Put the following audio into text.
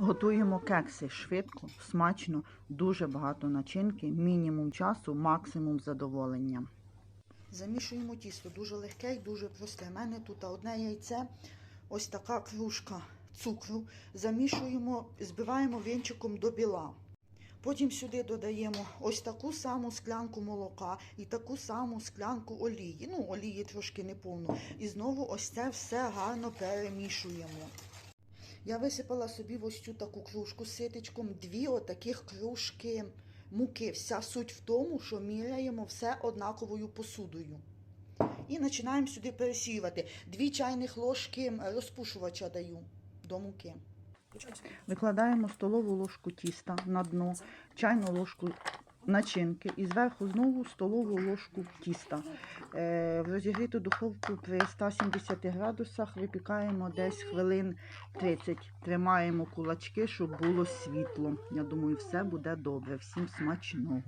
Готуємо кекси швидко, смачно, дуже багато начинки, мінімум часу, максимум задоволення. Замішуємо тісто, дуже легке і дуже просте. У мене тут одне яйце, ось така кружка цукру. Замішуємо, збиваємо вінчиком до біла. Потім сюди додаємо ось таку саму склянку молока і таку саму склянку олії. Ну, олії трошки неповну. І знову ось це все гарно перемішуємо. Я висипала собі в ось цю таку кружку з ситечком, дві отаких кружки муки. Вся суть в тому, що міряємо все однаковою посудою. І починаємо сюди пересіювати. Дві чайних ложки розпушувача даю до муки. Викладаємо столову ложку тіста на дно, чайну ложку начинки і зверху знову столову ложку тіста. Е, в розігріту духовку при 170 градусах випікаємо десь хвилин 30. Тримаємо кулачки, щоб було світло. Я думаю, все буде добре. Всім смачного.